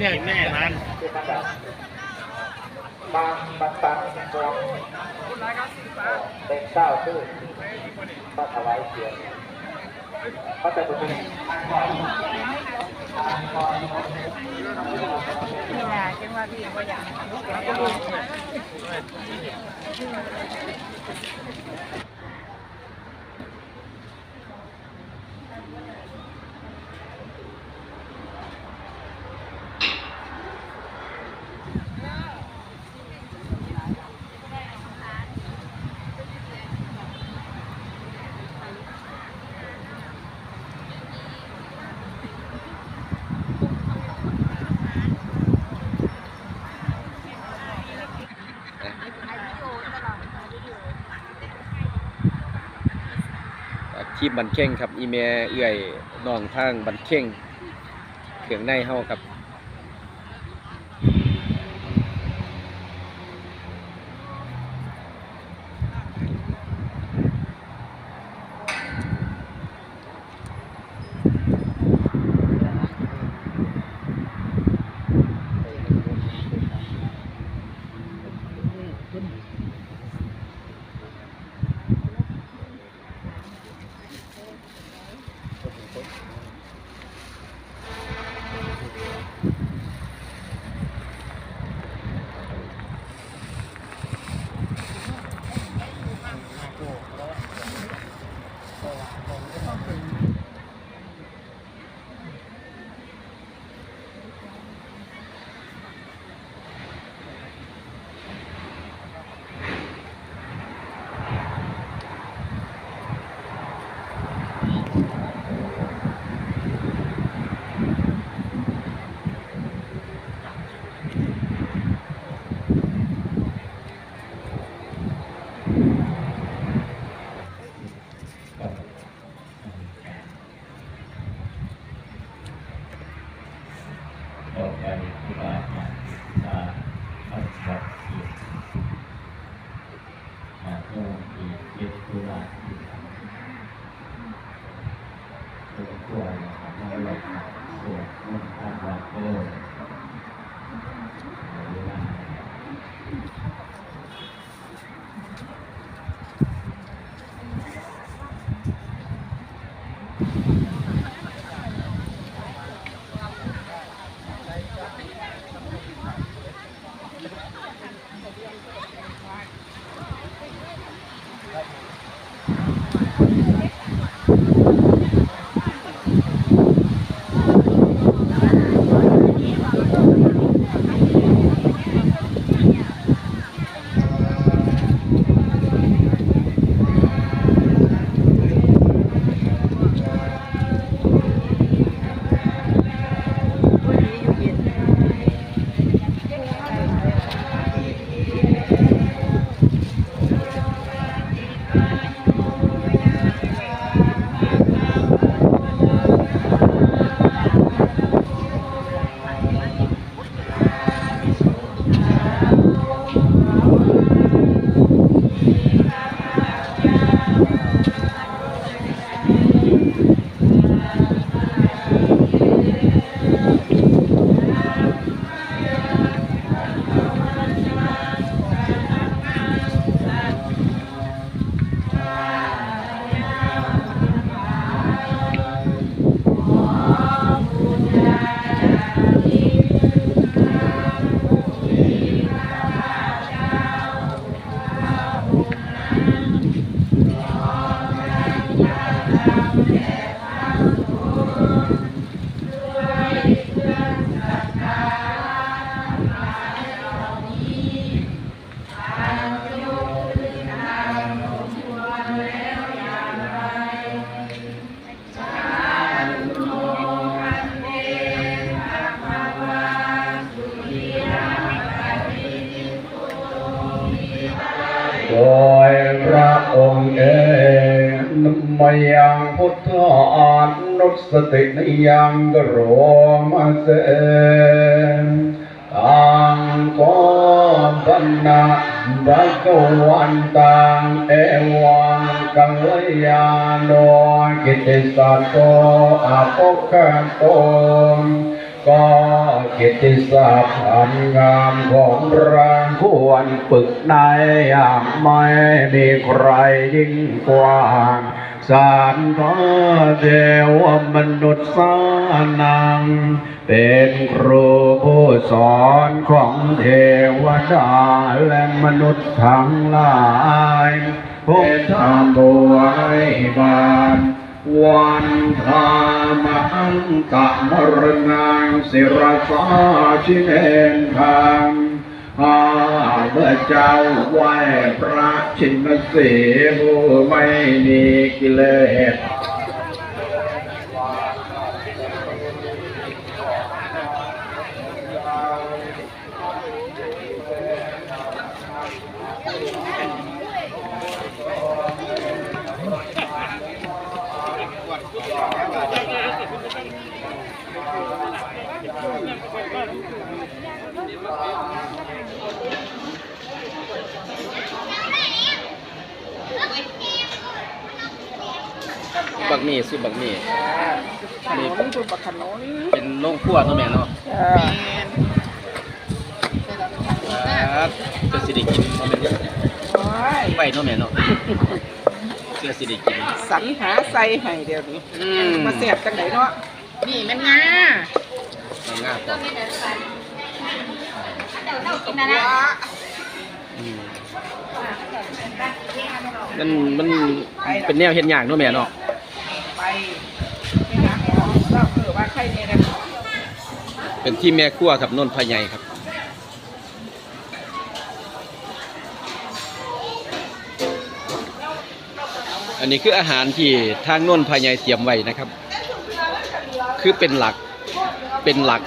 เนี่ยแม่มันบางบันตังกองเป็นเก้าชื่อก็ถวายเสียงก็จะเป็นนี่แหละจังว่าพี่ก็อยาก ขี้บันเข่งครับ อีเมลเอื่อยน้องทางบันเข่งเขียงในเฮาครับ มยังพุทธานุสตินยังกรมเสนตังก็พันนาบะกวันตังเอวังกัลยาโนกิติสัตโตอภคันโต ก็กิตติศัพท์อันงามของรางควรปึกในยามไม่มีใครยิ่งกว่าสารฟ้าเทวมนุษย์สานัง เป็นครูผู้สอนของเทวดาและมนุษย์ทั้งหลายผู้ทำบุญให้บาน วันธามังตะมรณังศิรสาชิเนนทังอาพระเจ้าไหวพระชินเสีห์ผู้ไม่มีกิเลส บักหมี่ซุปบักหมี่นี่ผมคือบักขนนเป็นโรงครัวเนาะแม่เนาะเออครับเพื่อสิได้กินเนาะแม่เนาะโอ้ยไปเนาะแม่เนาะเพื่อสิได้กินสรรหาใส่ให้เดี๋ยวนี้อืมมาเสียบจังไหนเนาะนี่แมันงา มันง่ายกว่าอืมมันมันเป็นแนวเฮ็ดยากเนาะแม่เนาะไปไปหาของแล้วเออว่าใครเนี่ยนะเป็นที่แม่ครัวครับนนท์พะไยครับอันนี้คืออาหารที่ทางนนท์พะไยเตรียมไว้นะครับ คือเป็นหลัก เป็นหลัก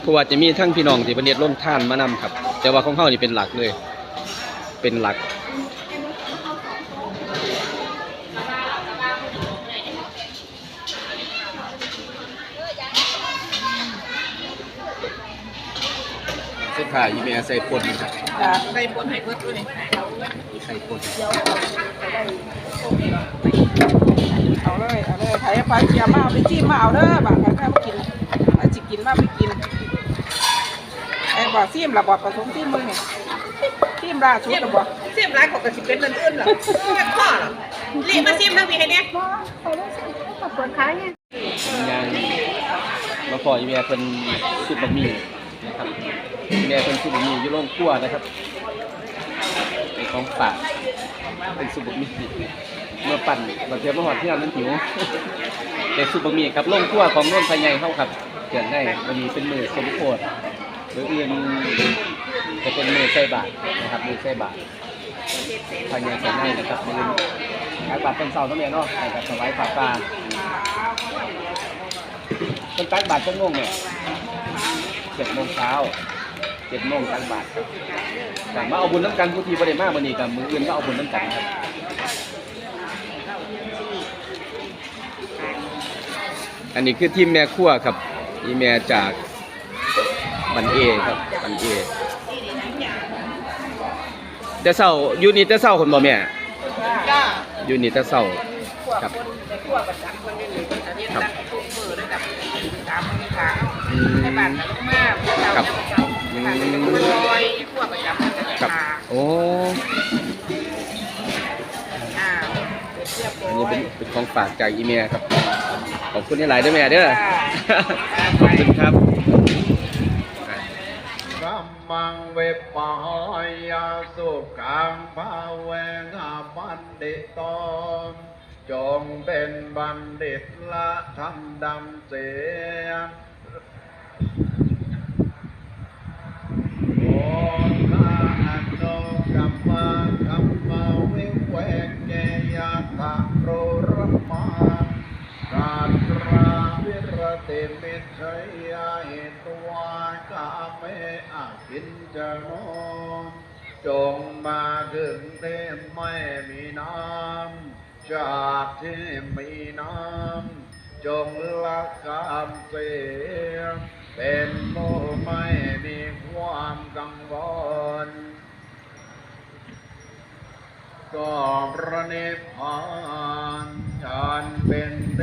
เพราะว่าจะมีทั้งพี่น้องที่ประเทศร่มท่านมานำครับ แต่ว่าของเขานี่เป็นหลักเลย เป็นหลัก เส้นผ่าอีเมียใส่ปนครับจ้ะใส่บนให้เพื่อนด้วยนี่มีไข่ปน เอาเลยเอาเลยไถไปเจียมมาเอาไปจิ้มมาเอาเด้อบางครั้งมากินมาจิกินมาไปกินไอ้บ่ซิมละบ่ผสมซิมมึงเนี่ยซิมล่าสุดละบ่เสียมร้ายของกระสิบเป็นเอื่นๆเหรอแค่ข้อเหรอรีบมาเสียมทั้งวีให้เนี่ยยังมาพออีเมียเป็นซุปบะหมี่นะครับอีเมียเป็นซุปบะหมี่อยู่โรงครัวนะครับเป็นของฝากเป็นซุปบะหมี่ เมื่อปั่นเราเทียมมาหอดที่ร้านนั้นหิวเป็นซุปบะหมี่ครับโรงครัวของร่นภายในเข้าครับเกิดได้วันนี้เป็นมือสมโพธหรือเรียนจะเป็นมือใส่บาทนะครับมือใส่บาทภายในใส่ในนะครับมือขายบาทเป็นเสาต้องเมียเนาะให้กับสวายฝากปลาเป็นตักบาทจังโมงเนี่ยเจ็ดโมงเช้าเจ็ดโมงตักบาทครับแต่มาเอาบุญน้ำกันผู้ทีประเดี๋ยวมากวันนี้กับมืออื่นก็เอาบุญน้ำกันครับ อันนี้คือทีมแม่ครัวครับอีแม่จากบันเอครับบันเอแต่เศร้าอยู่นี่แต่เศร้าคนบ่แม่จ้าอยู่นี่แต่เศร้าครับขั้วประจำคนนี้เลยอันนี้ครับตั้งทุกมือระดับตามมือขาอืมในบ้านลูกมากเราครับประจำในบ้านเป็นคนลอยขั้วประจำมันจะครับขาโอ้อ่าเรียบร้อันอนี้ยเป็นเป็นของฝากจากอีเมียครับ ขอบคุณที่หลายด้วยแม่เด้อขอบคุณครับสัมมังเวปายาสุขังภาเวนะบัณฑิตนจงเป็นบัณฑิตละทำดำเสียโอนาอั จะโมจงมาถึงเต็มไม่มีน้ำจากที่มีน้ำจงละกามเสียเป็นผู้ไม่มีความกังวลก็พระนิพพานฌานเป็นเด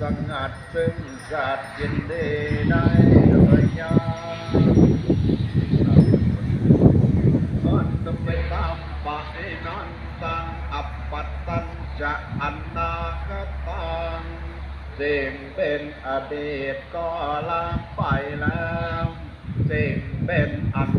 สงัดซึ่งสัตว์ยินดีได้โดยยา อดีตก็ลาไปแล้ว สิ่งเป็นอัน